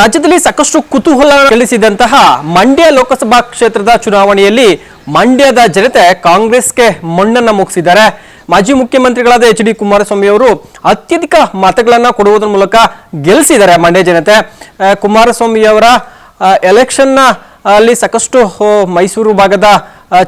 ರಾಜ್ಯದಲ್ಲಿ ಸಾಕಷ್ಟು ಕುತೂಹಲ ಗಳಿಸಿದಂತಹ ಮಂಡ್ಯ ಲೋಕಸಭಾ ಕ್ಷೇತ್ರದ ಚುನಾವಣೆಯಲ್ಲಿ ಮಂಡ್ಯದ ಜನತೆ ಕಾಂಗ್ರೆಸ್ಗೆ ಮಣ್ಣನ್ನು ಮುಗಿಸಿದ್ದಾರೆ. ಮಾಜಿ ಮುಖ್ಯಮಂತ್ರಿಗಳಾದ ಎಚ್ ಡಿ ಕುಮಾರಸ್ವಾಮಿ ಅವರು ಅತ್ಯಧಿಕ ಮತಗಳನ್ನು ಕೊಡುವುದರ ಮೂಲಕ ಗೆಲ್ಲಿಸಿದ್ದಾರೆ ಮಂಡ್ಯ ಜನತೆ. ಕುಮಾರಸ್ವಾಮಿ ಅವರ ಎಲೆಕ್ಷನ್ನ ಅಲ್ಲಿ ಸಾಕಷ್ಟು ಮೈಸೂರು ಭಾಗದ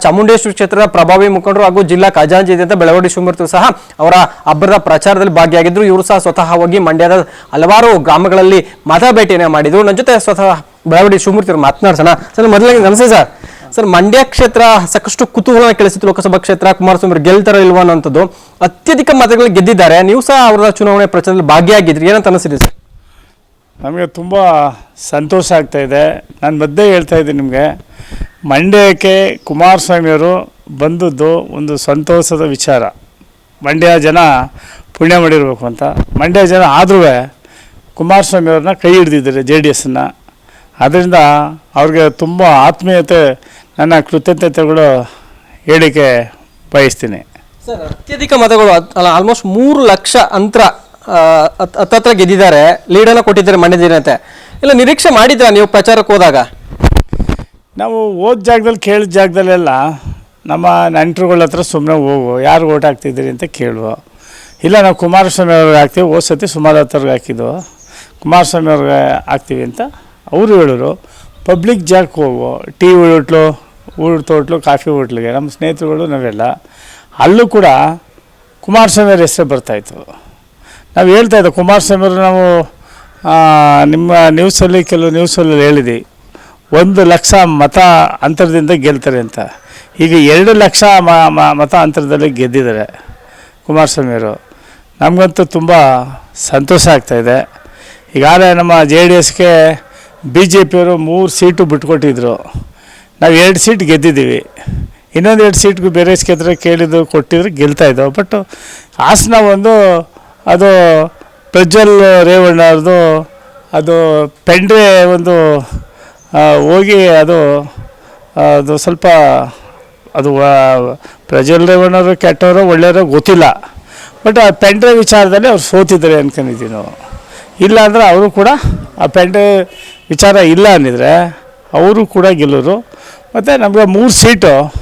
ಚಾಮುಂಡೇಶ್ವರಿ ಕ್ಷೇತ್ರದ ಪ್ರಭಾವಿ ಮುಖಂಡರು ಹಾಗೂ ಜಿಲ್ಲಾ ಖಜಾಂಜಿ ಅಂತ ಬೆಳವಡಿ ಶಿವಮೂರ್ತಿ ಸಹ ಅವರ ಹಬ್ಬದ ಪ್ರಚಾರದಲ್ಲಿ ಭಾಗಿಯಾಗಿದ್ರು. ಇವರು ಸಹ ಸ್ವತಃ ಹೋಗಿ ಮಂಡ್ಯದ ಹಲವಾರು ಗ್ರಾಮಗಳಲ್ಲಿ ಮತ ಭೇಟಿಯನ್ನು ಮಾಡಿದ್ರು. ನನ್ನ ಜೊತೆ ಸ್ವತಃ ಬೆಳವಡಿ ಶಿವಮೂರ್ತಿ ಅವರು ಮಾತನಾಡ್ಸೋಣ. ಸರ್, ಮೊದಲಿಗೆ ನಮಸ್ತೆ ಸರ್. ಸರ್, ಮಂಡ್ಯ ಕ್ಷೇತ್ರ ಸಾಕಷ್ಟು ಕುತೂಹಲ ಕೇಳಿಸಿತ್ತು. ಲೋಕಸಭಾ ಕ್ಷೇತ್ರ, ಕುಮಾರಸ್ವಾಮಿ ಗೆಲ್ತಾರೋ ಇಲ್ವಾ ಅನ್ನೋಂಥದ್ದು. ಅತ್ಯಧಿಕ ಮತಗಳು ಗೆದ್ದಿದ್ದಾರೆ. ನೀವು ಸಹ ಅವರ ಚುನಾವಣೆ ಪ್ರಚಾರದಲ್ಲಿ ಭಾಗಿಯಾಗಿದ್ರಿ. ಏನಂತ ಅನಿಸಿದೆ ಸರ್? ನಮಗೆ ತುಂಬ ಸಂತೋಷ ಆಗ್ತಾ ಇದೆ. ನಾನು ಮದ್ದೇ ಹೇಳ್ತಾ ಇದ್ದೀನಿ ನಿಮಗೆ. ಮಂಡ್ಯಕ್ಕೆ ಕುಮಾರಸ್ವಾಮಿಯವರು ಬಂದದ್ದು ಒಂದು ಸಂತೋಷದ ವಿಚಾರ. ಮಂಡ್ಯ ಜನ ಪುಣ್ಯ ಮಾಡಿರಬೇಕು ಅಂತ. ಮಂಡ್ಯ ಜನ ಆದರೂ ಕುಮಾರಸ್ವಾಮಿಯವ್ರನ್ನ ಕೈ ಹಿಡಿದಿದ್ದಾರೆ ಜೆ ಡಿ ಎಸ್ನ. ಅದರಿಂದ ಅವ್ರಿಗೆ ತುಂಬ ಆತ್ಮೀಯತೆ, ನನ್ನ ಕೃತಜ್ಞತೆಗಳು ಹೇಳಿಕೆ ಬಯಸ್ತೀನಿ. ಸರ್, ಅತ್ಯಧಿಕ ಮತಗಳು ಆಲ್ಮೋಸ್ಟ್ ಮೂರು ಲಕ್ಷ ಅಂತರ ಹತ್ತತ್ರ ಗೆದ್ದಿದ್ದಾರೆ. ಲೀಡನ್ನ ಕೊಟ್ಟಿದ್ದಾರೆ ಮಂಡ್ಯ ಜನತೆ. ಇಲ್ಲ, ನಿರೀಕ್ಷೆ ಮಾಡಿದ್ರ ನೀವು ಪ್ರಚಾರಕ್ಕೆ ಹೋದಾಗ? ನಾವು ಓದ್ ಜಾಗದಲ್ಲಿ ಕೇಳಿದ ಜಾಗದಲ್ಲೆಲ್ಲ ನಮ್ಮ ನೆಂಟರುಗಳ ಹತ್ರ ಸುಮ್ಮನೆ ಹೋಗು, ಯಾರು ಓಟ್ ಹಾಕ್ತಿದ್ದೀರಿ ಅಂತ ಕೇಳುವ. ಇಲ್ಲ, ನಾವು ಕುಮಾರಸ್ವಾಮಿ ಅವ್ರಿಗೆ ಹಾಕ್ತೀವಿ, ಹೋದ ಸತಿ ಸುಮಾರು ಹತ್ತವ್ರಿಗೆ ಹಾಕಿದ್ವು. ಕುಮಾರಸ್ವಾಮಿ ಅವ್ರಿಗೆ ಹಾಕ್ತೀವಿ ಅಂತ ಅವರು ಹೇಳೋರು ಪಬ್ಲಿಕ್ ಜಾಗಕ್ಕೆ ಹೋಗು, ಟೀ ಹೋಟ್ಲು ಊಟ ಹೋಟ್ಲು ಕಾಫಿ ಹೋಟ್ಲಿಗೆ ನಮ್ಮ ಸ್ನೇಹಿತರುಗಳು ನಾವೆಲ್ಲ. ಅಲ್ಲೂ ಕೂಡ ಕುಮಾರಸ್ವಾಮಿ ಅವ್ರ ಹೆಸರು ಬರ್ತಾಯಿತ್ತು ನಾವು ಹೇಳ್ತಾ ಇದ್ದೆ ಕುಮಾರಸ್ವಾಮಿ ಅವರು ನಾವು ನಿಮ್ಮ ನ್ಯೂಸಲ್ಲಿ ಕೆಲವು ನ್ಯೂಸಲ್ಲಿ ಹೇಳಿದ್ವಿ. ಒಂದು ಲಕ್ಷ ಮತ ಅಂತರದಿಂದ ಗೆಲ್ತಾರೆ ಅಂತ. ಈಗ ಎರಡು ಲಕ್ಷ ಮತ ಅಂತರದಲ್ಲಿ ಗೆದ್ದಿದ್ದಾರೆ ಕುಮಾರಸ್ವಾಮಿಯವರು ನಮಗಂತೂ ತುಂಬ ಸಂತೋಷ ಆಗ್ತಾಯಿದೆ ಈಗಾಗಲೇ ನಮ್ಮ ಜೆ ಡಿ ಎಸ್ಗೆ ಬಿ ಜೆ ಪಿಯವರು ಮೂರು ಸೀಟು ಬಿಟ್ಕೊಟ್ಟಿದ್ರು. ನಾವು ಎರಡು ಸೀಟ್ ಗೆದ್ದಿದ್ದೀವಿ. ಇನ್ನೊಂದು ಎರಡು ಸೀಟ್ಗೂ ಬೇರೆ ಕ್ಷೇತ್ರ ಕೇಳಿದ್ದು ಕೊಟ್ಟಿದ್ರು ಗೆಲ್ತಾಯಿದ್ದೆವು ಬಟ್ ಹಾಸನ ಒಂದು ಅದು ಪ್ರಜ್ವಲ್ ರೇವಣ್ಣ ಅದು ಪೆಂಡ್ರೆ ಒಂದು ಹೋಗಿ ಅದು ಅದು ಸ್ವಲ್ಪ, ಅದು ವ- ಪ್ರಜ್ವಲ್ ರೇವಣ್ಣವರು ಕೆಟ್ಟವರು ಒಳ್ಳೆಯವರು ಗೊತ್ತಿಲ್ಲ. ಬಟ್ ಆ ಪೆಂಡ್ರೆ ವಿಚಾರದಲ್ಲಿ ಅವ್ರು ಸೋತಿದ್ದಾರೆ ಅನ್ಕೊಂಡಿದ್ದೀವಿ ನಾವು. ಇಲ್ಲ ಅಂದರೆ ಅವರು ಕೂಡ ಆ ಪೆಂಡ್ರೆ ವಿಚಾರ ಇಲ್ಲ ಅಂದಿದ್ರೆ ಅವರು ಕೂಡ ಗೆಲ್ಲೋರು ಮತ್ತು ನಮಗೆ ಮೂರು ಸೀಟು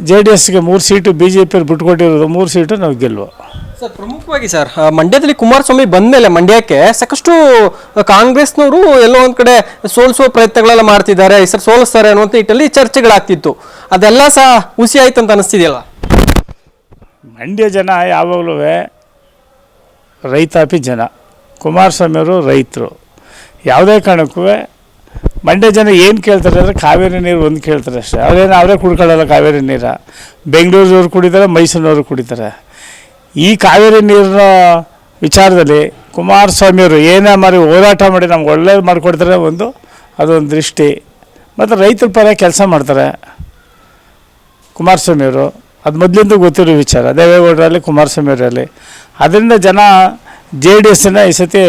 ಜೆ ಡಿ ಎಸ್ಗೆ ಮೂರು ಸೀಟು ಬಿ ಜೆ ಪಿಯವ್ರು ಬಿಟ್ಕೊಟ್ಟಿರೋದು ಮೂರು ಸೀಟು, ನಾವು ಗೆಲ್ವು. ಸರ್, ಪ್ರಮುಖವಾಗಿ ಸರ್ ಮಂಡ್ಯದಲ್ಲಿ ಕುಮಾರಸ್ವಾಮಿ ಬಂದ್ಮೇಲೆ ಮಂಡ್ಯಕ್ಕೆ ಸಾಕಷ್ಟು ಕಾಂಗ್ರೆಸ್ನವರು ಎಲ್ಲೋ ಒಂದ್ ಕಡೆ ಸೋಲಿಸುವ ಪ್ರಯತ್ನಗಳೆಲ್ಲ ಮಾಡ್ತಿದ್ದಾರೆ, ಈ ಸರ್ ಸೋಲಿಸ್ತಾರೆ ಅನ್ನುವಂಥ ಇಟ್ಟಲ್ಲಿ ಚರ್ಚೆಗಳಾಗ್ತಿತ್ತು. ಅದೆಲ್ಲ ಸಹ ಹುಸಿ ಆಯ್ತು ಅಂತ ಅನಿಸ್ತಿದೆಯಲ್ಲ ಮಂಡ್ಯ ಜನ ಯಾವಾಗಲೂ ರೈತಾಪಿ ಜನ. ಕುಮಾರಸ್ವಾಮಿಯವರು ರೈತರು. ಯಾವುದೇ ಕಾರಣಕ್ಕೂ ಮಂಡ್ಯ ಜನ ಏನು ಕೇಳ್ತಾರೆ ಅಂದರೆ ಕಾವೇರಿ ನೀರು ಒಂದು ಕೇಳ್ತಾರೆ ಅಷ್ಟೇ. ಅವ್ರೇನು ಅವರೇ ಕುಡ್ಕೊಳ್ಳಲ್ಲ ಕಾವೇರಿ ನೀರ. ಬೆಂಗಳೂರವ್ರು ಕುಡಿತಾರೆ, ಮೈಸೂರಿನವರು ಕುಡಿತಾರೆ. ಈ ಕಾವೇರಿ ನೀರಿನ ವಿಚಾರದಲ್ಲಿ ಕುಮಾರಸ್ವಾಮಿಯವರು ಏನೇ ಮಾಡಿ ಹೋರಾಟ ಮಾಡಿ ನಮ್ಗೆ ಒಳ್ಳೇದು ಮಾಡಿಕೊಡ್ತಾರೆ ಒಂದು, ಅದೊಂದು ದೃಷ್ಟಿ. ಮತ್ತು ರೈತರ ಪರ ಕೆಲಸ ಮಾಡ್ತಾರೆ ಕುಮಾರಸ್ವಾಮಿಯವರು. ಅದು ಮೊದಲಿಂದ ಗೊತ್ತಿರೋ ವಿಚಾರ. ದೇವೇಗೌಡರಲ್ಲಿ, ಕುಮಾರಸ್ವಾಮಿಯವರಲ್ಲಿ. ಅದರಿಂದ ಜನ ಜೆ ಡಿ ಎಸ್ನ ಈ ಸತಿ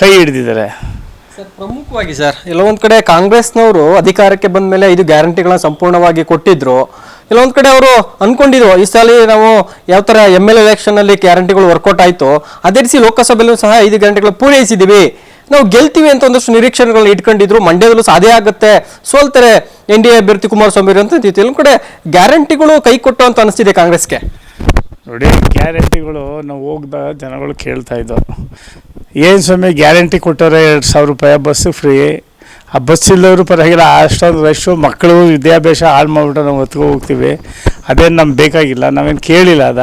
ಕೈ ಹಿಡಿದಿದ್ದಾರೆ. ಸರ್, ಪ್ರಮುಖವಾಗಿ ಸರ್, ಎಲ್ಲೊಂದ್ ಕಡೆ ಕಾಂಗ್ರೆಸ್ನವರು ಅಧಿಕಾರಕ್ಕೆ ಬಂದ ಮೇಲೆ ಇದು ಗ್ಯಾರಂಟಿಗಳನ್ನ ಸಂಪೂರ್ಣವಾಗಿ ಕೊಟ್ಟಿದ್ರು. ಕೆಲವೊಂದ್ ಕಡೆ ಅವರು ಅನ್ಕೊಂಡಿದ್ರು, ಈ ಸಲ ನಾವು ಯಾವ ತರ ಎಂ ಎಲ್ ಎಲೆಕ್ಷನ್ ಅಲ್ಲಿ ಗ್ಯಾರಂಟಿಗಳು ವರ್ಕೌಟ್ ಆಯ್ತು, ಅದೇ ರೀತಿ ಲೋಕಸಭೆಯಲ್ಲೂ ಸಹ ಐದು ಗ್ಯಾರಂಟಿಗಳು ಪೂರೈಸಿದೀವಿ. ನಾವು ಗೆಲ್ತೀವಿ ಅಂತ ಒಂದಷ್ಟು ನಿರೀಕ್ಷಣೆಗಳನ್ನ ಇಟ್ಕೊಂಡಿದ್ರು, ಮಂಡ್ಯದಲ್ಲೂ ಸಾಧ್ಯ ಆಗುತ್ತೆ. ಸೋಲ್ತಾರೆ ಎನ್ ಡಿ ಎ ಅಭ್ಯರ್ಥಿ ಕುಮಾರಸ್ವಾಮಿ ಅಂತ ಕೆಲವೊಂದು ಕಡೆ ಗ್ಯಾರಂಟಿಗಳು ಕೈ ಕೊಟ್ಟು ಅಂತ ಅನಿಸ್ತಿದೆ ಕಾಂಗ್ರೆಸ್ಗೆ. ನೋಡಿ ಗ್ಯಾರಂಟಿಗಳು ನಾವು ಹೋಗ್ದಾಗ ಜನಗಳು ಕೇಳ್ತಾ ಇದ್ದವು ಏನು ಸ್ವಾಮಿ ಗ್ಯಾರಂಟಿ ಕೊಟ್ಟರೆ ಎರಡು ಸಾವಿರ ರೂಪಾಯಿ ಬಸ್ಸು ಫ್ರೀ ಆ ಬಸ್ ಇಲ್ಲವರು ಪರವಾಗಿಲ್ಲ ಅಷ್ಟೊಂದು ರಶ್ಶು ಮಕ್ಕಳು ವಿದ್ಯಾಭ್ಯಾಸ ಹಾಳು ಮಾಡಿಬಿಟ್ಟು ನಾವು ಹೊತ್ಕೊ ಹೋಗ್ತೀವಿ. ಅದೇನು ನಮ್ಗೆ ಬೇಕಾಗಿಲ್ಲ, ನಾವೇನು ಕೇಳಿಲ್ಲ ಅದ.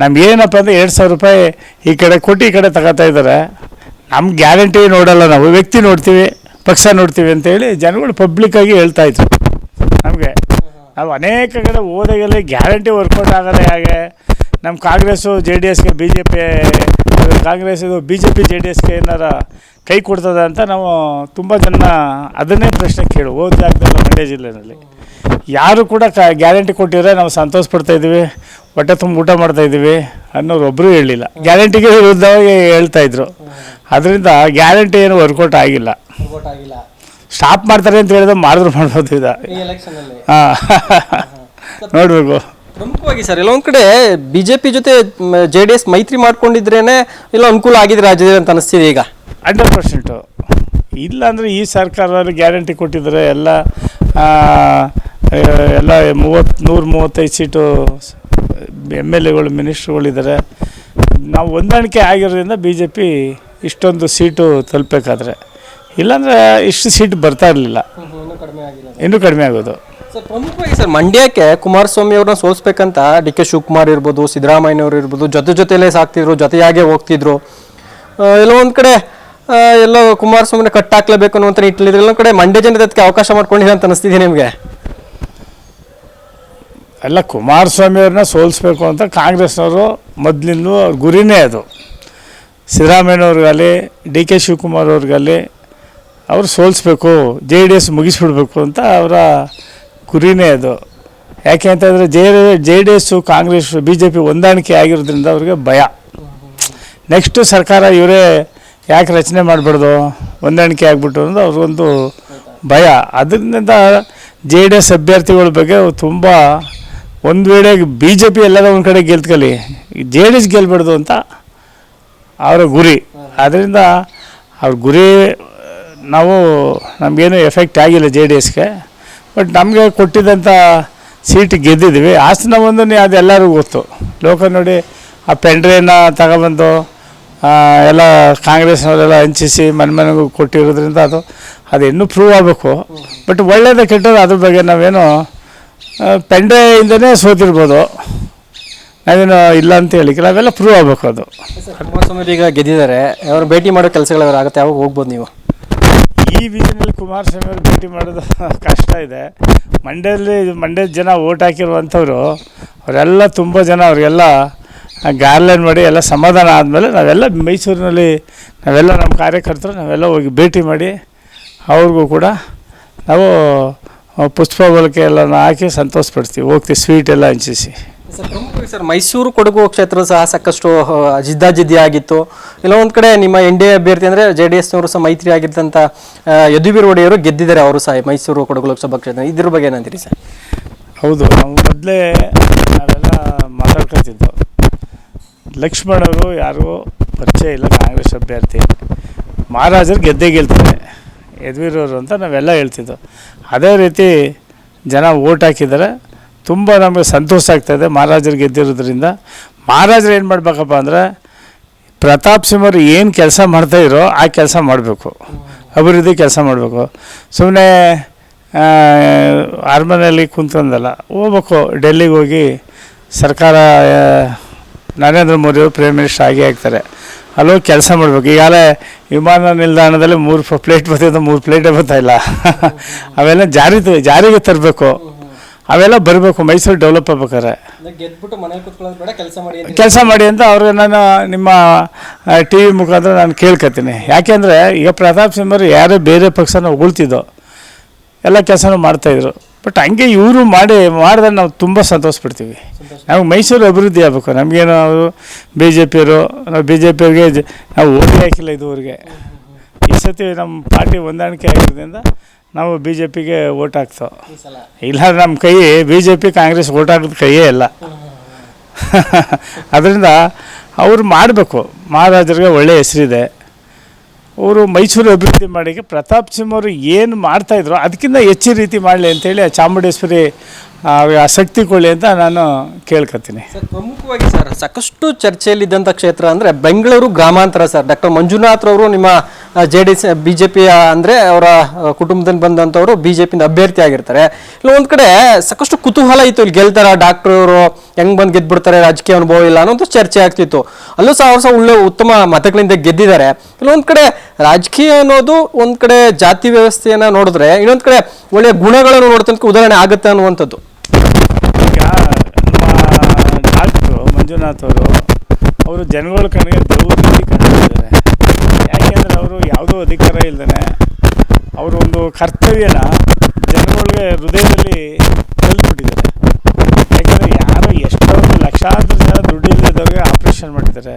ನಮ್ಗೆ ಏನಪ್ಪ ಅಂದರೆ ಎರಡು ಸಾವಿರ ರೂಪಾಯಿ ಈ ಕಡೆ ಕೊಟ್ಟು ಈ ಕಡೆ ತಗೋತಾ ಇದ್ದಾರೆ ನಮ್ಮ ಗ್ಯಾರಂಟಿ ನೋಡಲ್ಲ ನಾವು ವ್ಯಕ್ತಿ ನೋಡ್ತೀವಿ, ಪಕ್ಷ ನೋಡ್ತೀವಿ ಅಂತೇಳಿ ಜನಗಳು ಪಬ್ಲಿಕ್ಕಾಗಿ ಹೇಳ್ತಾ ಇದ್ರು. ನಮಗೆ. ನಾವು ಅನೇಕ ಕಡೆ ಹೋದಾಗೆಲ್ಲ ಗ್ಯಾರಂಟಿ ವರ್ಕೌಟ್ ಆಗೋದೇ ಹಾಗೆ ನಮ್ಮ ಕಾಂಗ್ರೆಸ್ಸು ಜೆ ಡಿ ಎಸ್ಗೆ ಬಿ ಜೆ ಪಿ ಕಾಂಗ್ರೆಸ್ ಇದು B J P J D ಎಸ್ಗೆ ಏನಾರ ಕೈ ಕೊಡ್ತದೆ ಅಂತ ನಾವು ತುಂಬ ಜನ ಅದನ್ನೇ ಪ್ರಶ್ನೆ ಕೇಳು. ಹೋದ ಜಾಗದಲ್ಲಿ ಮಂಡ್ಯ ಜಿಲ್ಲೆಯಲ್ಲಿ ಯಾರು ಕೂಡ ಕ ಗ್ಯಾರಂಟಿ ಕೊಟ್ಟಿದ್ರೆ ನಾವು ಸಂತೋಷ ಪಡ್ತಾ ಇದ್ದೀವಿ ಹೊಟ್ಟೆ ತುಂಬ ಊಟ ಮಾಡ್ತಾ ಇದ್ದೀವಿ ಅನ್ನೋರು ಒಬ್ಬರು ಹೇಳಿಲ್ಲ ಗ್ಯಾರಂಟಿಗೆ ವಿರುದ್ಧವಾಗಿ ಹೇಳ್ತಾ ಇದ್ರು. ಅದರಿಂದ ಗ್ಯಾರಂಟಿ ಏನು ವರ್ಕೌಟ್ ಆಗಿಲ್ಲ. ಸ್ಟಾಪ್ ಮಾಡ್ತಾರೆ ಅಂತ ಹೇಳಿದ್ರೆ ಮಾಡಿದ್ರು ಮಾಡ್ಬೋದು ಇದು ಹಾಂ. ನೋಡಬೇಕು. ಪ್ರಮುಖವಾಗಿ ಸರ್ ಎಲ್ಲೊಂದ್ ಕಡೆ ಬಿಜೆಪಿ ಜೊತೆ ಜೆ ಡಿ ಎಸ್ ಮೈತ್ರಿ ಮಾಡ್ಕೊಂಡಿದ್ರೇನೆ ಇಲ್ಲ ಅನುಕೂಲ ಆಗಿದೆ ರಾಜ್ಯದಲ್ಲಿ ಅಂತ ಅನಿಸ್ತಿದೆ ಈಗ? Hundred percent. ಇಲ್ಲ ಅಂದರೆ ಈ ಸರ್ಕಾರದಲ್ಲಿ ಗ್ಯಾರಂಟಿ ಕೊಟ್ಟಿದ್ದಾರೆ ಎಲ್ಲ ಎಲ್ಲ ಮೂವತ್ತು ನೂರ ಮೂವತ್ತೈದು ಸೀಟು ಎಂ ಎಲ್ ಎಗಳು ಮಿನಿಸ್ಟ್ರುಗಳಿದ್ದಾರೆ. ನಾವು ಹೊಂದಾಣಿಕೆ ಆಗಿರೋದ್ರಿಂದ ಬಿ ಜೆ ಪಿ ಇಷ್ಟೊಂದು ಸೀಟು ತಲುಪಬೇಕಾದ್ರೆ. ಇಲ್ಲಾಂದರೆ ಇಷ್ಟು ಸೀಟ್ ಬರ್ತಾ ಇರಲಿಲ್ಲ. ಇನ್ನೂ ಕಡಿಮೆ ಆಗೋದು. ಸರ್, ಪ್ರಮುಖವಾಗಿ ಸರ್, ಮಂಡ್ಯಕ್ಕೆ ಕುಮಾರಸ್ವಾಮಿ ಅವ್ರನ್ನ ಸೋಲಿಸ್ಬೇಕಂತ ಡಿ ಕೆ ಶಿವಕುಮಾರ್ ಇರ್ಬೋದು, ಸಿದ್ದರಾಮಯ್ಯ ಅವ್ರು ಇರ್ಬೋದು, ಜೊತೆ ಜೊತೆಲೇ ಸಾಕ್ತಿದ್ರು, ಜೊತೆಯಾಗೇ ಹೋಗ್ತಿದ್ರು. ಎಲ್ಲ ಎಲ್ಲೋ ಒಂದು ಕಡೆ ಎಲ್ಲೋ ಕುಮಾರಸ್ವಾಮಿನ ಕಟ್ ಹಾಕ್ಲೇಬೇಕು ಅನ್ನುವಂಥ ನಿಟ್ಟಿಲಿದ್ರೆ ಎಲ್ಲ ಕಡೆ ಮಂಡ್ಯ ಜನತೆ ಅದಕ್ಕೆ ಅವಕಾಶ ಮಾಡ್ಕೊಂಡಿದೆ ಅಂತ ಅನಿಸ್ತಿದೆ ನಿಮಗೆ? ಅಲ್ಲ, ಕುಮಾರಸ್ವಾಮಿ ಅವ್ರನ್ನ ಸೋಲಿಸ್ಬೇಕು ಅಂತ ಕಾಂಗ್ರೆಸ್ನವರು ಮೊದಲಿಂದ ಅವ್ರ ಗುರಿನೇ ಅದು. ಸಿದ್ದರಾಮಯ್ಯನವ್ರಿಗಾಗಲಿ, ಡಿ ಕೆ ಶಿವಕುಮಾರ್ ಅವ್ರಿಗಾಗಲಿ, ಅವ್ರು ಸೋಲಿಸ್ಬೇಕು, ಜೆ ಡಿ ಎಸ್ ಮುಗಿಸ್ಬಿಡ್ಬೇಕು ಅಂತ ಅವರ ಗುರಿನೇ ಅದು. ಯಾಕೆ ಅಂತಂದರೆ J J D S Congress B J P ಹೊಂದಾಣಿಕೆ ಆಗಿರೋದ್ರಿಂದ ಅವ್ರಿಗೆ ಭಯ. ನೆಕ್ಸ್ಟು ಸರ್ಕಾರ ಇವರೇ ಯಾಕೆ ರಚನೆ ಮಾಡಬಾರ್ದು, ಹೊಂದಾಣಿಕೆ ಆಗಿಬಿಟ್ಟು ಅಂದ್ರೆ ಅವ್ರಿಗೊಂದು ಭಯ. ಅದರಿಂದ ಜೆ ಡಿ ಎಸ್ ಅಭ್ಯರ್ಥಿಗಳ ಬಗ್ಗೆ ತುಂಬ ಒಂದು ವೇಳೆ ಬಿ ಜೆ ಪಿ ಎಲ್ಲದ ಒಂದು ಕಡೆ ಗೆಲ್ತ್ಕಲಿ, ಜೆ ಡಿ ಎಸ್ ಗೆಲ್ಬಾರ್ದು ಅಂತ ಅವರ ಗುರಿ. ಅದರಿಂದ ಅವ್ರ ಗುರಿ, ನಾವು ನಮಗೇನು ಎಫೆಕ್ಟ್ ಆಗಿಲ್ಲ ಜೆ ಡಿ ಎಸ್ಗೆ. ಬಟ್ ನಮಗೆ ಕೊಟ್ಟಿದ್ದಂಥ ಸೀಟ್ ಗೆದ್ದಿದ್ವಿ. ಆಸನ ಒಂದು ಅದು ಎಲ್ಲರಿಗೂ ಗೊತ್ತು. ಲೋಕ ನೋಡಿ, ಆ ಪೆಂಡ್ರೇನ ತಗೊಬಂದು ಎಲ್ಲ ಕಾಂಗ್ರೆಸ್ನವರೆಲ್ಲ ಹಂಚಿಸಿ, ಮನೆ ಮನೆಗೂ ಕೊಟ್ಟಿರೋದ್ರಿಂದ ಅದು ಅದು ಇನ್ನೂ ಪ್ರೂವ್ ಆಗಬೇಕು. ಬಟ್ ಒಳ್ಳೇದು ಕೆಟ್ಟದ್ದು ಅದ್ರ ಬಗ್ಗೆ ನಾವೇನು ಪೆಂಡ್ರೆಯಿಂದನೇ ಸೋತಿರ್ಬೋದು. ನಾವೇನು ಇಲ್ಲ ಅಂತ ಹೇಳಿಕ್ಕಿಲ್ಲ ಅವೆಲ್ಲ ಪ್ರೂವ್ ಆಗಬೇಕು ಅದು. ಕುಮಾರಸ್ವಾಮಿ ಈಗ ಗೆದ್ದಿದ್ದಾರೆ. ಅವ್ರು ಭೇಟಿ ಮಾಡೋ ಕೆಲಸಗಳು ಆಗುತ್ತೆ ಯಾವಾಗ ಹೋಗ್ಬೋದು ನೀವು? ಈ ವಿಧಿನಲ್ಲಿ ಕುಮಾರಸ್ವಾಮಿ ಅವರು ಭೇಟಿ ಮಾಡೋದು ಕಷ್ಟ ಇದೆ. ಮಂಡ್ಯದಲ್ಲಿ ಮಂಡ್ಯದ ಜನ ಓಟ್ ಹಾಕಿರುವಂಥವ್ರು, ಅವರೆಲ್ಲ ತುಂಬ ಜನ ಅವರಿಗೆಲ್ಲ ಗಾರ್ಲೈನ್ ಮಾಡಿ ಎಲ್ಲ ಸಮಾಧಾನ ಆದಮೇಲೆ ನಾವೆಲ್ಲ ಮೈಸೂರಿನಲ್ಲಿ ನಾವೆಲ್ಲ ನಮ್ಮ ಕಾರ್ಯಕರ್ತರು ನಾವೆಲ್ಲ ಹೋಗಿ ಭೇಟಿ ಮಾಡಿ ಅವ್ರಿಗೂ ಕೂಡ ನಾವು ಪುಷ್ಪ ಬಳಕೆ ಎಲ್ಲ ಹಾಕಿ ಸಂತೋಷಪಡ್ತೀವಿ ಹೋಗ್ತೀವಿ ಸ್ವೀಟ್ ಎಲ್ಲ ಹಂಚಿಸಿ. ಸರ್ ಮೈಸೂರು ಕೊಡಗು ಕ್ಷೇತ್ರ ಸಹ ಸಾಕಷ್ಟು ಜಿದ್ದಾಜಿದ್ದಿ ಆಗಿತ್ತು. ಇಲ್ಲ ಒಂದ್ ಕಡೆ ನಿಮ್ಮ ಎನ್ ಡಿ ಎ ಅಭ್ಯರ್ಥಿ ಅಂದ್ರೆ ಜೆ ಡಿ ಎಸ್ನವರು ಸಹ ಮೈತ್ರಿ ಆಗಿದ್ದಂಥ ಯದುವೀರ್ ಒಡೆಯವರು ಗೆದ್ದಿದ್ದಾರೆ ಅವರು ಸಹ ಮೈಸೂರು ಕೊಡಗು ಲೋಕಸಭಾ ಕ್ಷೇತ್ರ. ಇದ್ರ ಬಗ್ಗೆ ಏನಂತೀರಿ ಸರ್? ಹೌದು, ನಾವು ಮೊದಲೇ ನಾವೆಲ್ಲ ಲಕ್ಷ್ಮಣ್ ಅವರು ಯಾರಿಗೂ ಪರಿಚಯ ಇಲ್ಲ ಕಾಂಗ್ರೆಸ್ ಅಭ್ಯರ್ಥಿ. ಮಹಾರಾಜರು ಗೆದ್ದೇ ಗೆಲ್ತಾರೆ. ಯದುವೀರವರು ಅಂತ ನಾವೆಲ್ಲ ಹೇಳ್ತಿದ್ದು ಅದೇ ರೀತಿ ಜನ ಓಟ್ ಹಾಕಿದ್ದಾರೆ. ತುಂಬ ನಮಗೆ ಸಂತೋಷ ಆಗ್ತಾಯಿದೆ ಮಹಾರಾಜರು ಗೆದ್ದಿರೋದ್ರಿಂದ. ಮಹಾರಾಜರು ಏನು ಮಾಡಬೇಕಪ್ಪ ಅಂದರೆ, ಪ್ರತಾಪ್ ಸಿಂಹರು ಏನು ಕೆಲಸ ಮಾಡ್ತಾಯಿರೋ ಆ ಕೆಲಸ ಮಾಡಬೇಕು. ಅಭಿವೃದ್ಧಿ ಕೆಲಸ ಮಾಡಬೇಕು. ಸುಮ್ಮನೆ ಅರಮನೆಯಲ್ಲಿ ಕುಂತ್ಕೊಂಡಲ್ಲ, ಹೋಗ್ಬೇಕು. ಡೆಲ್ಲಿಗೆ ಹೋಗಿ ಸರ್ಕಾರ ನರೇಂದ್ರ ಮೋದಿ ಅವರು ಪ್ರೈಮ್ ಮಿನಿಸ್ಟರ್ ಆಗೇ ಆಗ್ತಾರೆ. ಅಲ್ಲೋಗಿ ಕೆಲಸ ಮಾಡಬೇಕು. ಈಗಾಗಲೇ ವಿಮಾನ ನಿಲ್ದಾಣದಲ್ಲಿ ಮೂರು ಪ್ಲೇಟ್ ಬರ್ತಿದ್ದು ಮೂರು ಪ್ಲೇಟೇ ಬರ್ತಾಯಿಲ್ಲ ಅವೆಲ್ಲ ಜಾರಿ ಜಾರಿಗೆ ತರಬೇಕು. ಅವೆಲ್ಲ ಬರಬೇಕು ಮೈಸೂರು ಡೆವಲಪ್ ಆಗ್ಬೇಕಾದ್ರೆ. ಗೆದ್ಬಿಟ್ಟು ಮನೇಲಿ ಕೂತ್ಕೊಳ್ಳೋದು ಬೇಡ ಕೆಲಸ ಮಾಡಿ ಕೆಲಸ ಮಾಡಿ ಅಂತ ಅವ್ರಿಗೆ ನಾನು ನಿಮ್ಮ ಟಿ ವಿ ಮುಖಾಂತರ ನಾನು ಕೇಳ್ಕೊತೀನಿ. ಯಾಕೆಂದರೆ ಈಗ ಪ್ರತಾಪ್ ಸಿಂಹರು ಯಾರೇ ಬೇರೆ ಪಕ್ಷನ ಉಗುಳ್ತಿದ್ದೋ ಎಲ್ಲ ಕೆಲಸನೂ ಮಾಡ್ತಾಯಿದ್ರು ಬಟ್ ಹಂಗೆ ಇವರು ಮಾಡಿ ಮಾಡಿದ್ರೆ ನಾವು ತುಂಬ ಸಂತೋಷ. ಪಡ್ತೀವಿ ನಮಗೆ ಮೈಸೂರು ಅಭಿವೃದ್ಧಿ ಆಗಬೇಕು. ನಮಗೇನು ಅವರು ಬಿ ಜೆ ಪಿಯವರು ನಾವು ಬಿ ಜೆ ಪಿಯವ್ರಿಗೆ ಜ- ನಾವು ಓಟೇ ಹಾಕಿಲ್ಲ ಇದುವರೆಗೆ. ಈ ಸತಿ ನಮ್ಮ ಪಾರ್ಟಿ ಹೊಂದಾಣಿಕೆ ಆಗಿರೋದ್ರಿಂದ ನಾವು ಬಿ ಜೆ ಪಿಗೆ ಓಟ್ ಹಾಕ್ತೋ ಇಲ್ಲ ನಮ್ಮ ಕೈ B J P Congress vote ಹಾಕೋದು ಕೈಯೇ ಇಲ್ಲ. ಅದರಿಂದ ಅವರು ಮಾಡಬೇಕು. ಮಹಾರಾಜರಿಗೆ ಒಳ್ಳೆಯ ಹೆಸರಿದೆ. ಅವರು ಮೈಸೂರು ಅಭಿವೃದ್ಧಿ ಮಾಡಿಗೆ ಪ್ರತಾಪ್ ಸಿಂಹ ಅವರು ಏನು ಮಾಡ್ತಾಯಿದ್ರು ಅದಕ್ಕಿಂತ ಹೆಚ್ಚಿನ ರೀತಿ ಮಾಡಲಿ ಅಂತೇಳಿ ಚಾಮುಂಡೇಶ್ವರಿ ಆಸಕ್ತಿ ಕೊಳ್ಳಿ ಅಂತ ನಾನು ಕೇಳ್ಕೊತೀನಿ ಸರ್, ಪ್ರಮುಖವಾಗಿ ಸರ್, ಸಾಕಷ್ಟು ಚರ್ಚೆಯಲ್ಲಿದ್ದಂಥ ಕ್ಷೇತ್ರ ಅಂದರೆ ಬೆಂಗಳೂರು ಗ್ರಾಮಾಂತರ ಸರ್. ಡಾಕ್ಟರ್ ಮಂಜುನಾಥ್ ರವರು ನಿಮ್ಮ J D S B J P ಅಂದರೆ ಅವರ ಕುಟುಂಬದಲ್ಲಿ ಬಂದಂಥವರು ಬಿ ಜೆ ಪಿಯಿಂದ ಅಭ್ಯರ್ಥಿ ಆಗಿರ್ತಾರೆ. ಇಲ್ಲ ಒಂದು ಕಡೆ ಸಾಕಷ್ಟು ಕುತೂಹಲ ಇತ್ತು, ಇಲ್ಲಿ ಗೆಲ್ತಾರ ಡಾಕ್ಟರ್ ಅವರು, ಹೆಂಗ್ ಬಂದು ಗೆದ್ಬಿಡ್ತಾರೆ, ರಾಜಕೀಯ ಅನುಭವ ಇಲ್ಲ ಅನ್ನೋದು ಚರ್ಚೆ ಆಗ್ತಿತ್ತು. ಅಲ್ಲೂ ಸಹ ಅವ್ರು ಸಹ ಉತ್ತಮ ಮತಗಳಿಂದ ಗೆದ್ದಿದ್ದಾರೆ. ಇಲ್ಲೊಂದ್ ಕಡೆ ರಾಜಕೀಯ ಅನ್ನೋದು ಒಂದ್ ಕಡೆ ಜಾತಿ ವ್ಯವಸ್ಥೆಯನ್ನ ನೋಡಿದ್ರೆ ಇನ್ನೊಂದು ಕಡೆ ಒಳ್ಳೆಯ ಗುಣಗಳನ್ನು ನೋಡ್ತಂತ ಉದಾಹರಣೆ ಆಗುತ್ತೆ ಅನ್ನುವಂಥದ್ದು. ಈಗ ಮಂಜುನಾಥ್ ಅವರು ಅವರು ಜನಗಳ ಕಣ್ಣಿಗೆ ಯಾಕೆಂದರೆ ಅವರು ಯಾವುದೋ ಅಧಿಕಾರ ಇಲ್ದೇ ಅವರು ಒಂದು ಕರ್ತವ್ಯನ ಜನಗಳಿಗೆ ಹೃದಯದಲ್ಲಿ ಕಲ್ತ್ಬಿಟ್ಟಿದ್ದಾರೆ ಯಾಕೆಂದರೆ ಯಾರು ಎಷ್ಟೋ ಲಕ್ಷಾಂತರ ಜನ ದುಡ್ಡಿಲ್ಲದವ್ರಿಗೆ ಆಪ್ರೇಷನ್ ಮಾಡಿದ್ದಾರೆ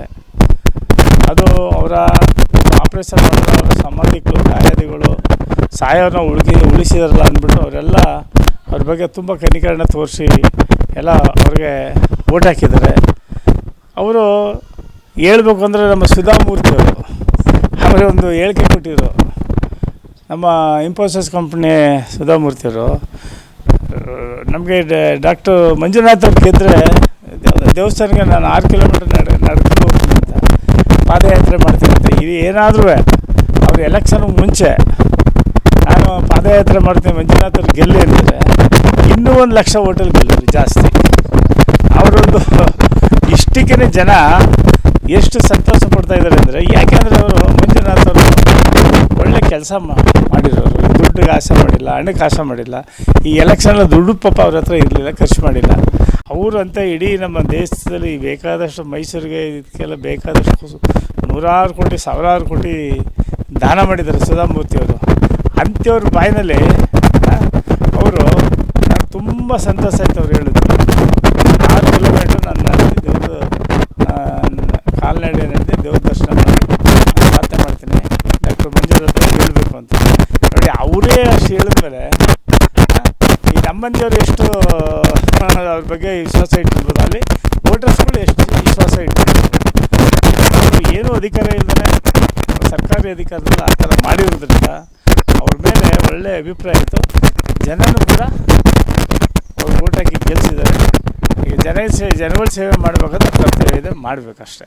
ಅದು ಅವರ ಆಪ್ರೇಷನ್ ಮಾಡಿದ್ರೆ ಅವರ ಸಂಬಂಧಿಕರು ದಾಯಾದಿಗಳು ಸಾಯೋರನ್ನ ಉಳ್ಕಿ ಉಳಿಸಿದಾರಲ್ಲ ಅಂದ್ಬಿಟ್ಟು ಅವರೆಲ್ಲ ಅವ್ರ ಬಗ್ಗೆ ತುಂಬ ಕನಿಕರಣ ತೋರಿಸಿ ಎಲ್ಲ ಅವ್ರಿಗೆ ಓಟ್ ಹಾಕಿದ್ದಾರೆ. ಅವರು ಹೇಳ್ಬೇಕು ಅಂದರೆ ನಮ್ಮ ಸುಧಾಮೂರ್ತಿ ಅವರು ಒಂದು ಹೇಳಿಕೆ ಕೊಟ್ಟಿದ್ರು. ನಮ್ಮ ಇನ್ಫೋಸಿಸ್ ಕಂಪ್ನಿ ಸುಧಾಮೂರ್ತಿಯವರು ನಮಗೆ ಡಾಕ್ಟರ್ ಮಂಜುನಾಥ್ ಅವ್ರು ಗೆದ್ದರೆ ದೇವಸ್ಥಾನಕ್ಕೆ ನಾನು ಆರು ಕಿಲೋಮೀಟರ್ ನಡೆ ಅಂತ ಪಾದಯಾತ್ರೆ ಮಾಡ್ತೀನಂತೆ ಇದು ಏನಾದರೂ ಅವ್ರು ಎಲೆಕ್ಷನ್ ಮುಂಚೆ ನಾನು ಪಾದಯಾತ್ರೆ ಮಾಡ್ತೀನಿ ಮಂಜುನಾಥ್ ಅವ್ರು ಗೆಲ್ಲಿ ಅಂದರೆ ಇನ್ನೂ ಒಂದು ಲಕ್ಷ ಹೋಟೆಲ್ ಗೆಲ್ಲರು ಜಾಸ್ತಿ. ಅವರೊಂದು ಇಷ್ಟಕ್ಕೇ ಜನ ಎಷ್ಟು ಸಂತೋಷ ಪಡ್ತಾ ಇದ್ದಾರೆ ಅಂದರೆ ಯಾಕೆಂದರೆ ಅವರು ಮಂಜುನಾಥ್ ಅವರು ಒಳ್ಳೆ ಕೆಲಸ ಮಾಡಿರೋರು. ದುಡ್ಡಿಗೆ ಆಸೆ ಮಾಡಿಲ್ಲ ಹಣಕ್ಕೆ ಆಸೆ ಮಾಡಿಲ್ಲ. ಈ ಎಲೆಕ್ಷನಲ್ಲಿ ದುಡ್ಡು ಪಾಪ ಅವ್ರ ಹತ್ರ ಇರಲಿಲ್ಲ, ಖರ್ಚು ಮಾಡಿಲ್ಲ. ಅವರು ಅಂತ ಇಡೀ ನಮ್ಮ ದೇಶದಲ್ಲಿ ಬೇಕಾದಷ್ಟು ಮೈಸೂರಿಗೆ ಇದಕ್ಕೆಲ್ಲ ಬೇಕಾದಷ್ಟು ನೂರಾರು ಕೋಟಿ, ಸಾವಿರಾರು ಕೋಟಿ ದಾನ ಮಾಡಿದ್ದಾರೆ ಸುಧಾಮೂರ್ತಿಯವರು ಅಂಥವ್ರ ಬಾಯಿನಲ್ಲಿ ಅವರು ನಾನು ತುಂಬ ಸಂತೋಷ ಆಯ್ತು ಅವ್ರು ಹೇಳಿದ್ರು ಆರು ಕಿಲೋಮೀಟ್ರ್ ನಾನು ನಡೆದು ದೇವ್ರ ಕಾಲ್ನಡೆ ನಡೆದು ದೇವ್ರ ದರ್ಶನ ಪ್ರಾರ್ಥನೆ ಮಾಡ್ತೀನಿ. ಡಾಕ್ಟರ್ ಮಂಜುನಾಥ್ ಹೇಳಬೇಕು ಅಂತ. ನೋಡಿ, ಅವರೇ ಅಷ್ಟು ಹೇಳಿದ್ಮೇಲೆ ಈ ನಮ್ಮಂದಿಯವರು ಎಷ್ಟು ಅವ್ರ ಬಗ್ಗೆ ವಿಶ್ವಾಸ ಇಟ್ಟಿರ್ಬೋದು ಅಲ್ಲಿ ವೋಟರ್ಸ್ಗಳು ಎಷ್ಟು ವಿಶ್ವಾಸ ಇಟ್ಟಿರ್ತಾರೆ ಏನು ಅಧಿಕಾರ ಇಲ್ಲದೇ ಸರ್ಕಾರಿ ಅಧಿಕಾರದಲ್ಲಿ ಆ ಥರ ಮಾಡಿರೋದ್ರಿಂದ ಅವ್ರ ಮೇಲೆ ಒಳ್ಳೆಯ ಅಭಿಪ್ರಾಯ ಇತ್ತು. ಜನನೂ ಕೂಡ ಅವ್ರು ಊಟಕ್ಕೆ ಗೆಲ್ಸಿದ್ದಾರೆ. ಈಗ ಜನ ಸೇ, ಜನಗಳ ಸೇವೆ ಮಾಡಬೇಕಂತ ಕರ್ತವ್ಯ ಇದೆ, ಮಾಡಬೇಕಷ್ಟೇ.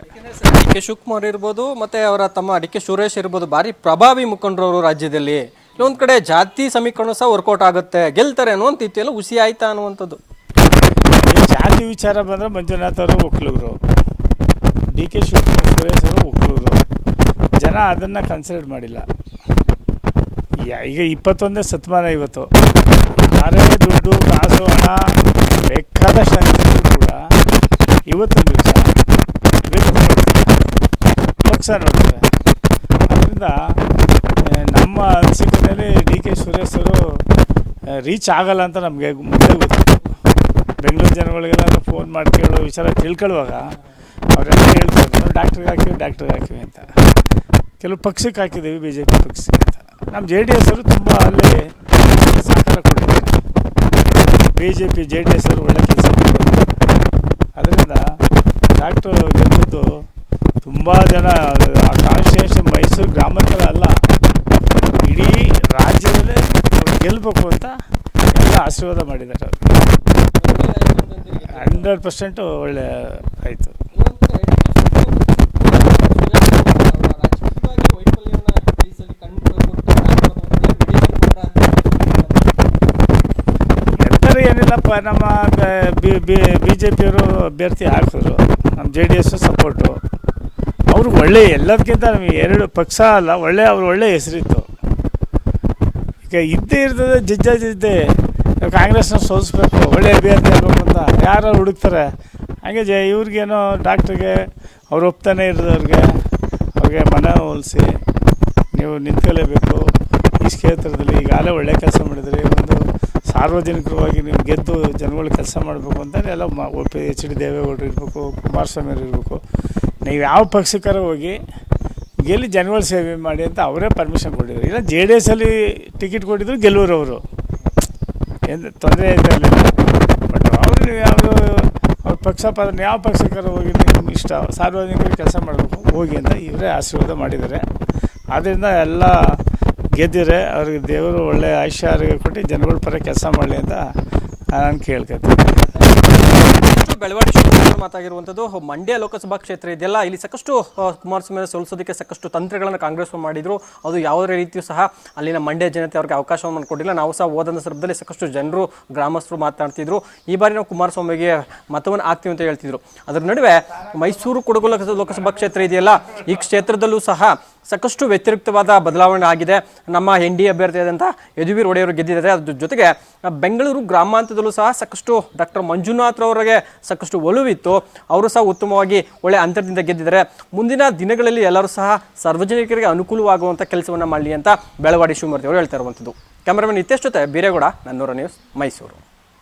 ಡಿ ಕೆ ಶಿವಕುಮಾರ್ ಇರ್ಬೋದು, ಮತ್ತು ಅವರ ತಮ್ಮ ಡಿ ಕೆ ಸುರೇಶ್ ಇರ್ಬೋದು, ಭಾರಿ ಪ್ರಭಾವಿ ಮುಖಂಡರವರು ರಾಜ್ಯದಲ್ಲಿ. ಇನ್ನೊಂದು ಕಡೆ ಜಾತಿ ಸಮೀಕರಣ ಸಹ ವರ್ಕೌಟ್ ಆಗುತ್ತೆ, ಗೆಲ್ತಾರೆ ಅನ್ನುವಂತ ಎಲ್ಲ ಹುಸಿ ಆಯ್ತಾ ಅನ್ನುವಂಥದ್ದು. ಜಾತಿ ವಿಚಾರ ಬಂದರೆ ಮಂಜುನಾಥ್ ಅವರು ಒಕ್ಕಲಿಗರು ಡಿ ಕೆ ಶಿವಕುಮಾರ್, ಸುರೇಶ್ ಅವರು ಒಕ್ಕಲಿಗರು ಜನ ಅದನ್ನು ಕನ್ಸಿಡರ್ ಮಾಡಿಲ್ಲ. ಈಗ ಇಪ್ಪತ್ತೊಂದೇ ಶತಮಾನ ಇವತ್ತು. ಯಾರೇ ದುಡ್ಡು, ಕಾಸು, ಹಣ ಬೇಕಾದಷ್ಟು ಕೂಡ ಇವತ್ತೊಂದು ದಿವಸ ಪಕ್ಷ ನೋಡ್ತಾರೆ. ಅದರಿಂದ ನಮ್ಮ ಅನಿಸಿಕೆಯಲ್ಲಿ ಡಿ ಕೆ ಸುರೇಶ್ ಅವರು ರೀಚ್ ಆಗಲ್ಲ ಅಂತ ನಮಗೆ ಮುಂದೆ ಗೊತ್ತಿತ್ತು ಬೆಂಗಳೂರು ಜನಗಳಿಗೆಲ್ಲ ಫೋನ್ ಮಾಡಿ ಕೇಳೋ ವಿಚಾರ ತಿಳ್ಕೊಳ್ಳುವಾಗ ಅವರೆಲ್ಲ ಹೇಳ್ತಾರೆ ಡಾಕ್ಟ್ರಿಗೆ ಹಾಕಿವಿ ಡಾಕ್ಟ್ರಿಗೆ ಹಾಕಿವಿ ಅಂತ. ಕೆಲವು ಪಕ್ಷಕ್ಕೆ ಹಾಕಿದ್ದೀವಿ ಬಿ ಜೆ ಪಿ ಪಕ್ಷಕ್ಕೆ ಅಂತ. ನಮ್ಮ ಜೆ ಡಿ ಎಸ್ ಅವರು ತುಂಬ ಅಲ್ಲಿ ಸಹಕಾರ ಕೊಟ್ಟಿದ್ದಾರೆ. B J P J D S ಅವರು ಒಳ್ಳೆ ಕೆಲಸ ಅದರಿಂದ ಡಾಕ್ಟ್ರು ಗೆದ್ದಿದ್ದು ತುಂಬ ಜನ ಆ ಮೈಸೂರು ಗ್ರಾಮಾಂತರ ಅಲ್ಲ, ಇಡೀ ರಾಜ್ಯದಲ್ಲೇ ಅವ್ರು ಗೆಲ್ಲಬೇಕು ಅಂತ ಎಲ್ಲ ಆಶೀರ್ವಾದ ಮಾಡಿದ್ದಾರೆ ಹಂಡ್ರೆಡ್ ಪರ್ಸೆಂಟು ಒಳ್ಳೆ ಆಯಿತು. ಎಲ್ಲರೂ ಏನಿಲ್ಲಪ್ಪ, ನಮ್ಮ ಬಿ ಜೆ ಪಿಯವರು ಅಭ್ಯರ್ಥಿ ಹಾಕಿದ್ರು ನಮ್ಮ ಜೆ ಡಿ ಎಸ್ಸು ಸಪೋರ್ಟು. ಅವರು ಒಳ್ಳೆ ಎಲ್ಲದಕ್ಕಿಂತ ನಮಗೆ ಎರಡು ಪಕ್ಷ ಅಲ್ಲ, ಒಳ್ಳೆ, ಅವ್ರು ಒಳ್ಳೆ ಹೆಸರಿತ್ತು. ಈಗ ಇದ್ದೇ ಇರ್ತದೆ, ಜಿಜ್ಜ ಜಿದ್ದೆ ನಾವು ಕಾಂಗ್ರೆಸ್ನ ಸೋಲಿಸ್ಬೇಕು, ಒಳ್ಳೆ ಅಭ್ಯರ್ಥಿ ಆಗಬೇಕು ಅಂತ ಯಾರು ಹುಡುಕ್ತಾರೆ. ಹಾಗೆ ಜ, ಇವ್ರಿಗೇನೋ ಡಾಕ್ಟ್ರಿಗೆ ಅವ್ರು ಒಪ್ತಾನೆ ಇರೋದವ್ರಿಗೆ ಅವ್ರಿಗೆ ಮನ ಹೋಲಿಸಿ ನೀವು ನಿಂತ್ಕೊಳ್ಳೇಬೇಕು ಈ ಕ್ಷೇತ್ರದಲ್ಲಿ ಈಗಾಗಲೇ ಒಳ್ಳೆ ಕೆಲಸ ಮಾಡಿದ್ರಿ, ಒಂದು ಸಾರ್ವಜನಿಕವಾಗಿ ನೀವು ಗೆದ್ದು ಜನಗಳು ಕೆಲಸ ಮಾಡಬೇಕು ಅಂತಲೇ ಎಲ್ಲ ಮ ಎಚ್ ಡಿ ದೇವೇಗೌಡರು ಇರಬೇಕು, ಕುಮಾರಸ್ವಾಮಿ ಅವರು ಇರಬೇಕು. ನೀವು ಯಾವ ಪಕ್ಷಕ್ಕಾರ ಹೋಗಿ ಗೆಲ್ಲಿ ಜನಗಳ ಸೇವೆ ಮಾಡಿ ಅಂತ ಅವರೇ ಪರ್ಮಿಷನ್ ಕೊಟ್ಟಿದ್ರು ಇಲ್ಲ ಜೆ ಡಿ ಎಸ್ಸಲ್ಲಿ ಟಿಕೆಟ್ ಕೊಟ್ಟಿದ್ರು ಗೆಲ್ಲುವರು ಏನು ತೊಂದರೆ ಇರಲಿಲ್ಲ ಬಟ್ ಅವರು ಯಾವುದು, ಅವ್ರ ಪಕ್ಷ ಪದ ಯಾವ ಪಕ್ಷಕ್ಕಾರ ಹೋಗಿ ನಿಮ್ಗೆ ಇಷ್ಟ, ಸಾರ್ವಜನಿಕರು ಕೆಲಸ ಮಾಡಬೇಕು, ಹೋಗಿ ಅಂತ ಇವರೇ ಆಶೀರ್ವಾದ ಮಾಡಿದ್ದಾರೆ. ಆದ್ದರಿಂದ ಎಲ್ಲ ಗೆದ್ದಿರೆ, ಅವ್ರಿಗೆ ದೇವರು ಒಳ್ಳೆಯ ಆಯುಷ್ಯ ಆರೋಗ್ಯ ಕೊಟ್ಟು ಜನಗಳ ಪರ ಕೆಲಸ ಮಾಡಲಿ ಅಂತ ನಾನು ಕೇಳ್ಕೊತೀನಿ. ಬೆಳವಡಿ ಶಿವಕುಮಾರ್ ಮಾತಾಗಿರುವಂಥದ್ದು ಮಂಡ್ಯ ಲೋಕಸಭಾ ಕ್ಷೇತ್ರ ಇದೆಯಲ್ಲ, ಇಲ್ಲಿ ಸಾಕಷ್ಟು ಕುಮಾರಸ್ವಾಮಿ ಸೋಲಿಸೋದಕ್ಕೆ ಸಾಕಷ್ಟು ತಂತ್ರಗಳನ್ನು ಕಾಂಗ್ರೆಸ್ ಮಾಡಿದ್ರು. ಅದು ಯಾವುದೇ ರೀತಿಯೂ ಸಹ ಅಲ್ಲಿನ ಮಂಡ್ಯ ಜನತೆ ಅವ್ರಿಗೆ ಅವಕಾಶವನ್ನು ಕೊಟ್ಟಿಲ್ಲ. ನಾವು ಸಹ ಹೋದಂಥ ಸಂದರ್ಭದಲ್ಲಿ ಸಾಕಷ್ಟು ಜನರು, ಗ್ರಾಮಸ್ಥರು ಮಾತನಾಡ್ತಿದ್ರು. ಈ ಬಾರಿ ನಾವು ಕುಮಾರಸ್ವಾಮಿಗೆ ಮತವನ್ನು ಹಾಕ್ತೀವಿ ಅಂತ ಹೇಳ್ತಿದ್ರು. ಅದರ ನಡುವೆ ಮೈಸೂರು ಕೊಡಗು ಲೋಕಸಭಾ ಕ್ಷೇತ್ರ ಇದೆಯಲ್ಲ, ಈ ಕ್ಷೇತ್ರದಲ್ಲೂ ಸಹ ಸಾಕಷ್ಟು ವ್ಯತಿರಿಕ್ತವಾದ ಬದಲಾವಣೆ ಆಗಿದೆ. ನಮ್ಮ ಎನ್ ಡಿ ಅಭ್ಯರ್ಥಿಯಾದಂಥ ಯದುವೀರ್ ಒಡೆಯವರು ಗೆದ್ದಿದ್ದಾರೆ. ಅದ್ರ ಜೊತೆಗೆ ಬೆಂಗಳೂರು ಗ್ರಾಮಾಂತರದಲ್ಲೂ ಸಹ ಸಾಕಷ್ಟು ಡಾಕ್ಟರ್ ಮಂಜುನಾಥ್ ಅವರಿಗೆ ಸಾಕಷ್ಟು ಒಲುವಿತ್ತು. ಅವರು ಸಹ ಉತ್ತಮವಾಗಿ ಒಳ್ಳೆ ಅಂತರದಿಂದ ಗೆದ್ದಿದ್ದಾರೆ. ಮುಂದಿನ ದಿನಗಳಲ್ಲಿ ಎಲ್ಲರೂ ಸಹ ಸಾರ್ವಜನಿಕರಿಗೆ ಅನುಕೂಲವಾಗುವಂಥ ಕೆಲಸವನ್ನು ಮಾಡಲಿ ಅಂತ ಬೆಳವಾಡಿ ಶಿವಮೂರ್ತಿ ಅವರು ಹೇಳ್ತಾ ಇರುವಂಥದ್ದು. ಕ್ಯಾಮರಾಮನ್ ನಿತೇಶ್ ಜೊತೆ ಬೀರೇಗೌಡ, ನನ್ನೂರ ನ್ಯೂಸ್, ಮೈಸೂರು.